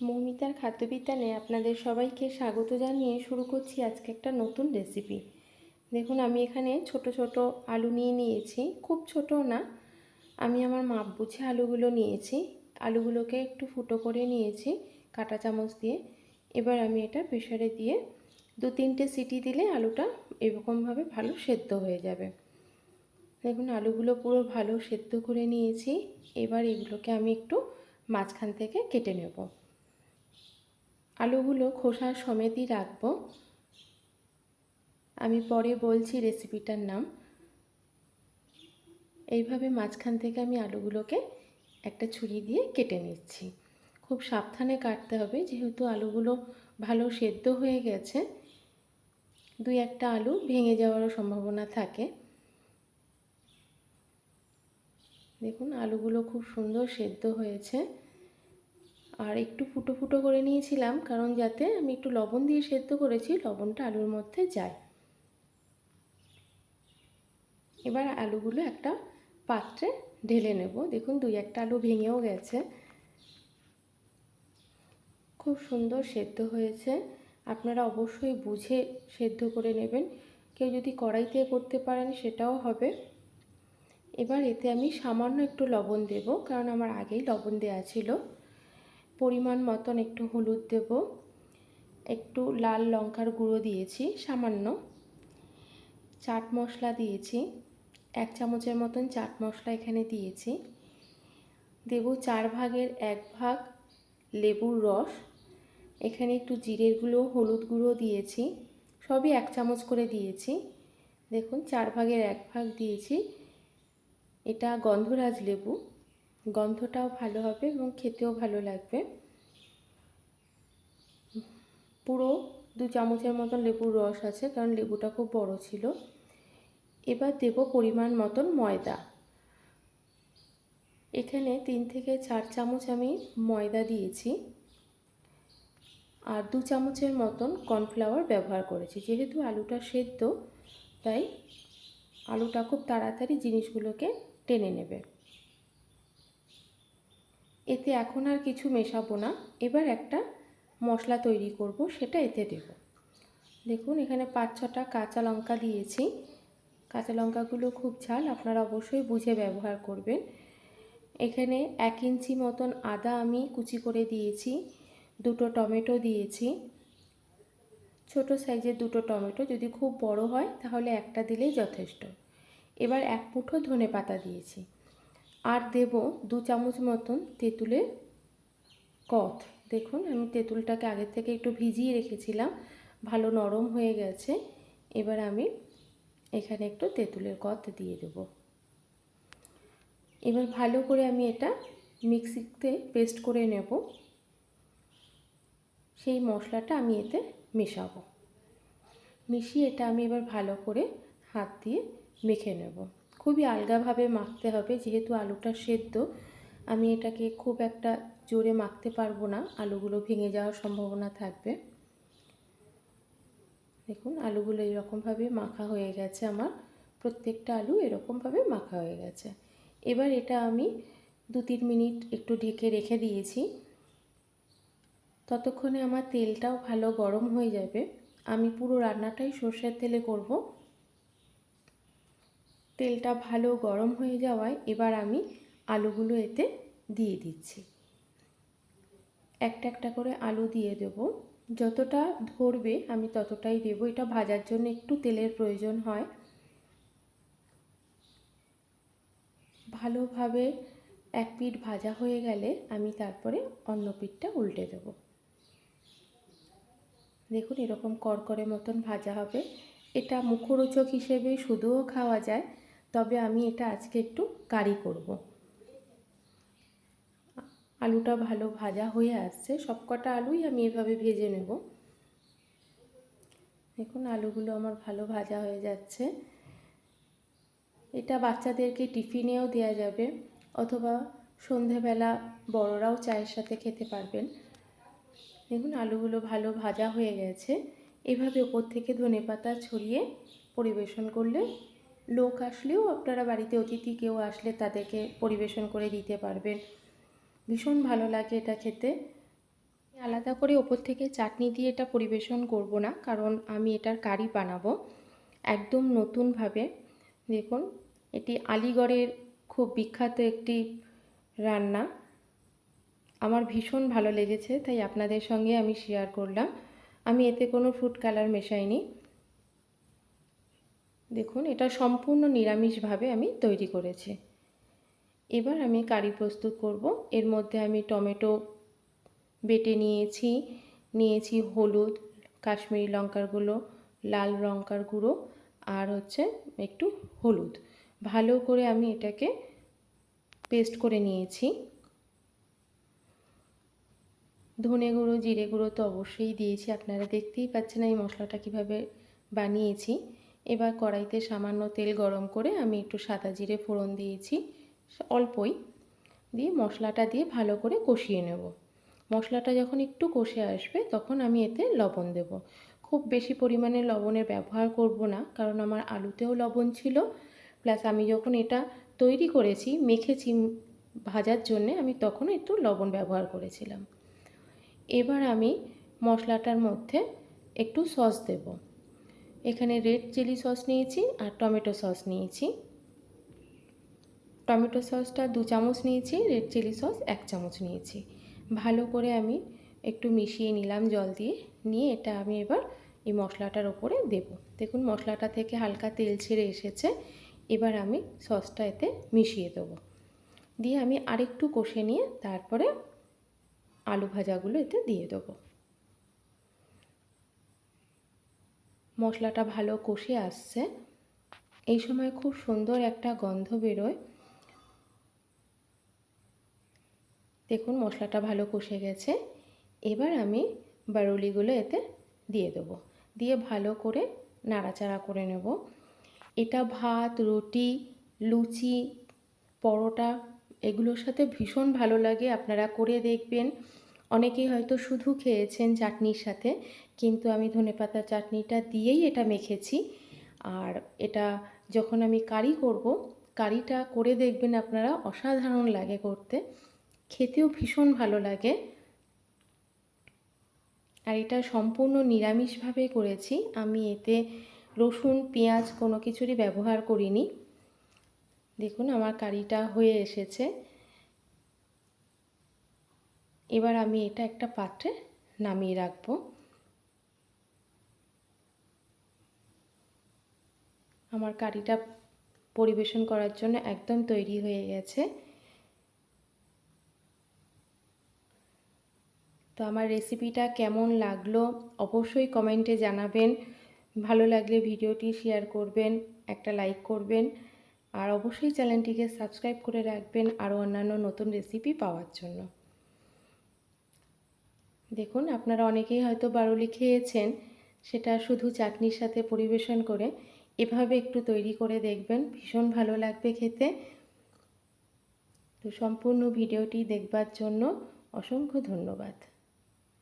মৌমিতার খাদ্যবিজ্ঞানে আপনাদের সবাইকে স্বাগত জানিয়ে শুরু করছি আজকে একটা নতুন রেসিপি দেখুন, আমি এখানে ছোট ছোট আলু নিয়ে নিয়েছি। খুব ছোট না, আমি আমার মাপ বুঝে আলুগুলো নিয়েছি। আলুগুলোকে একটু ফুটো করে নিয়েছি কাঁটা চামচ দিয়ে। এবার আমি এটা প্রেশারে দিয়ে দু তিনটে সিটি দিলে আলুটা এরকমভাবে ভালো সেদ্ধ হয়ে যাবে। দেখুন, আলুগুলো পুরো ভালো সেদ্ধ করে নিয়েছি। এবার এগুলোকে আমি একটু মাঝখান থেকে কেটে নেব। আলুগুলো খোসা সমেতই রাখব। আমি পরে বলছি রেসিপিটার নাম। এইভাবে মাঝখান থেকে আমি আলুগুলোকে একটা ছুরি দিয়ে কেটে নিচ্ছি। খুব সাবধানে কাটতে হবে, যেহেতু আলুগুলো ভালো সেদ্ধ হয়ে গেছে। দুই একটা আলু ভেঙে যাওয়ারও সম্ভাবনা থাকে। দেখুন, আলুগুলো খুব সুন্দর সেদ্ধ হয়েছে। আর একটু ফুটো ফুটো করে নিয়েছিলাম, কারণ যাতে আমি একটু লবণ দিয়ে সেদ্ধ করেছি, লবণটা আলুর মধ্যে যায়। এবার আলুগুলো একটা পাত্রে ঢেলে নেব। দেখুন, দুই একটা আলু ভেঙেও গেছে। খুব সুন্দর সেদ্ধ হয়েছে। আপনারা অবশ্যই বুঝে সেদ্ধ করে নেবেন। কেউ যদি কড়াইতে করতে পারেন, সেটাও হবে। এবার এতে আমি সামান্য একটু লবণ দেব, কারণ আমার আগেই লবণ দেওয়া ছিল। পরিমাণ মতন একটু হলুদ দেব। একটু লাল লঙ্কার গুঁড়ো দিয়েছি, সামান্য। চাট মশলা দিয়েছি, এক চামচের মতন চাট মশলা এখানে দিয়েছি। দেব চার ভাগের এক ভাগ লেবুর রস। এখানে একটু জিরের গুঁড়ো, হলুদ গুঁড়ো দিয়েছি, সবই এক চামচ করে দিয়েছি। দেখুন, চার ভাগের এক ভাগ দিয়েছি। এটা গন্ধরাজ লেবু। গন্ধটাও ভালো হবে এবং খেতেও ভালো লাগবে। পুরো দু চামচের মতন লেবুর রস আছে, কারণ লেবুটা খুব বড় ছিল। এবার দেব পরিমাণ মতন ময়দা। এখানে তিন থেকে চার চামচ আমি ময়দা দিয়েছি। আর দু চামচের মতন কর্নফ্লাওয়ার ব্যবহার করেছি। যেহেতু আলুটা সেদ্ধ, তাই আলুটা খুব তাড়াতাড়ি জিনিসগুলোকে টেনে নেবে। এতে এখন আর কিছু মেশাবো না। এবার একটা মশলা তৈরি করব, সেটা এতে দেব। দেখুন, এখানে পাঁচ ছটা কাঁচা লঙ্কা দিয়েছি। কাঁচা লঙ্কাগুলো খুব ঝাল, আপনারা অবশ্যই বুঝে ব্যবহার করবেন। এখানে এক ইঞ্চি মতন আদা আমি কুচি করে দিয়েছি, দুটো টমেটো দিয়েছি। ছোট সাইজের দুটো টমেটো, যদি খুব বড় হয়, তাহলে একটা দিলেই যথেষ্ট। এবার এক মুঠো ধনে পাতা দিয়েছি। আর দেব দু চামচ মতন তেঁতুলের কথ দেখুন, আমি তেঁতুলটাকে আগের থেকে একটু ভিজিয়ে রেখেছিলাম, ভালো নরম হয়ে গেছে। এবার আমি এখানে একটু তেঁতুলের কত দিয়ে দেব। এবার ভালো করে আমি এটা মিক্সিতে পেস্ট করে নেব। সেই মশলাটা আমি এতে মেশাবো। মিশিয়ে এটা আমি এবার ভালো করে হাত দিয়ে মেখে নেব। খুবই আলগাভাবে মাখতে হবে, যেহেতু আলুটা সেদ্ধ। আমি এটাকে খুব একটা জোরে মাখতে পারব না, আলুগুলো ভেঙে যাওয়ার সম্ভাবনা থাকবে। দেখুন, আলুগুলো এরকমভাবে মাখা হয়ে গেছে আমার, প্রত্যেকটা আলু এরকমভাবে মাখা হয়ে গেছে। এবার এটা আমি দু তিন মিনিট একটু ঢেকে রেখে দিয়েছি। ততক্ষণে আমার তেলটাও ভালো গরম হয়ে যাবে। আমি পুরো রান্নাটাই সর্ষের তেলে করব। তেলটা ভালো গরম হয়ে যাওয়ায় এবার আমি আলুগুলো এতে দিয়ে দিচ্ছি। একটা একটা করে আলু দিয়ে দেব। যতটা ধরবে আমি ততটাই দেব। এটা ভাজার জন্য একটু তেলের প্রয়োজন হয়। ভালোভাবে এক পিঠ ভাজা হয়ে গেলে আমি তারপরে অন্য পিঠটা উল্টে দেব। দেখুন এরকম করকরে মতন ভাজা হবে। এটা মুখরোচক হিসেবে শুধুও খাওয়া যায়। তবে আমি এটা আজকে একটু কারি করব। আলুটা ভালো ভাজা হয়ে আসছে, সবকটা আলুই আমি এভাবে ভেজে নেব। দেখুন, আলুগুলো আমার ভালো ভাজা হয়ে যাচ্ছে। এটা বাচ্চাদেরকে টিফিনেও দেওয়া যাবে, অথবা সন্ধেবেলা বড়রাও চায়ের সাথে খেতে পারবেন। দেখুন, আলুগুলো ভালো ভাজা হয়ে গেছে। এভাবে ওপর থেকে ধনে পাতা ছড়িয়ে পরিবেশন করলে লোক আসলেও আপনারা বাড়িতে অতিথি কেউ আসলে তাদেরকে পরিবেশন করে দিতে পারবেন। ভীষণ ভালো লাগে এটা খেতে। আলাদা করে ওপর থেকে চাটনি দিয়ে এটা পরিবেশন করব না, কারণ আমি এটার কারি বানাবো একদম নতুনভাবে। দেখুন, এটি আলিগড়ের খুব বিখ্যাত একটি রান্না। আমার ভীষণ ভালো লেগেছে, তাই আপনাদের সঙ্গে আমি শেয়ার করলাম। আমি এতে কোনো ফুড কালার মেশাইনি। দেখুন, এটা সম্পূর্ণ নিরামিষভাবে আমি তৈরি করেছি। এবার আমি কারি প্রস্তুত করব। এর মধ্যে আমি টমেটো বেটে নিয়েছি নিয়েছি হলুদ, কাশ্মীরি লঙ্কার গুঁড়ো, লাল লঙ্কার গুঁড়ো আর হচ্ছে একটু হলুদ। ভালো করে আমি এটাকে পেস্ট করে নিয়েছি। ধনে গুঁড়ো, জিরে গুঁড়ো তো অবশ্যই দিয়েছি। আপনারা দেখতেই পাচ্ছেন এই মশলাটা কীভাবে বানিয়েছি। এবার কড়াইতে সামান্য তেল গরম করে আমি একটু সাদা জিরে ফোড়ন দিয়েছি, অল্পই। দিয়ে মশলাটা দিয়ে ভালো করে কষিয়ে নেব। মশলাটা যখন একটু কষে আসবে তখন আমি এতে লবণ দেব। খুব বেশি পরিমাণে লবণের ব্যবহার করব না, কারণ আমার আলুতেও লবণ ছিল। প্লাস আমি যখন এটা তৈরি করেছি, মেখেছি ভাজার জন্যে, আমি তখন একটু লবণ ব্যবহার করেছিলাম। এবার আমি মশলাটার মধ্যে একটু সস দেব। এখানে রেড চিলি সস নিয়েছি আর টমেটো সস নিয়েছি। টমেটো সসটা দু চামচ নিয়েছি রেড চিলি সস এক চামচ নিয়েছি। ভালো করে আমি একটু মিশিয়ে নিলাম জল দিয়ে, নিয়ে এটা আমি এবার এই মশলাটার ওপরে দেব। দেখুন, মশলাটা থেকে হালকা তেল ছেড়ে এসেছে। এবার আমি সসটা এতে মিশিয়ে দেবো। দিয়ে আমি আরেকটু কষে নিয়ে তারপরে আলু ভাজাগুলো এতে দিয়ে দেবো। মশলাটা ভালো কষে আসছে। এই সময় খুব সুন্দর একটা গন্ধ বেরোয়। দেখুন, মশলাটা ভালো কষে গেছে। এবার আমি বারুলিগুলো এতে দিয়ে দেবো। দিয়ে ভালো করে নাড়াচাড়া করে নেব। এটা ভাত, রুটি, লুচি, পরোটা, এগুলোর সাথে ভীষণ ভালো লাগে। আপনারা করে দেখবেন। অনেকেই হয়তো শুধু খেয়েছেন চাটনির সাথে, কিন্তু আমি ধনেপাতা চাটনিটা দিয়েই এটা মেখেছি। আর এটা যখন আমি কারি করব, কারিটা করে দেখবেন আপনারা অসাধারণ লাগে করতে। খেতেও ভীষণ ভালো লাগে। আর এটা সম্পূর্ণ নিরামিষভাবে করেছি। আমি এতে রসুন, পেঁয়াজ কোনো কিছুরই ব্যবহার করিনি। দেখুন আমার কারিটা হয়ে এসেছে। এবার আমি এটা একটা পাত্রে নামিয়ে রাখব। আমার কারিটা পরিবেশন করার জন্য একদম তৈরি হয়ে গেছে। তো আমার রেসিপিটা কেমন লাগল অবশ্যই কমেন্টে জানাবেন। ভালো লাগলে ভিডিওটি শেয়ার করবেন, একটা লাইক করবেন, আর অবশ্যই চ্যানেলটিকে সাবস্ক্রাইব করে রাখবেন আরও অন্যান্য নতুন রেসিপি পাওয়ার জন্য। দেখুন, আপনারা অনেকেই হয়তো বারুলি খেয়েছেন, সেটা শুধু চাটনির সাথে পরিবেশন করে এভাবে একটু তৈরি করে দেখবেন, ভীষণ ভালো লাগবে খেতে। তো সম্পূর্ণ ভিডিওটি দেখবার জন্য অসংখ্য ধন্যবাদ।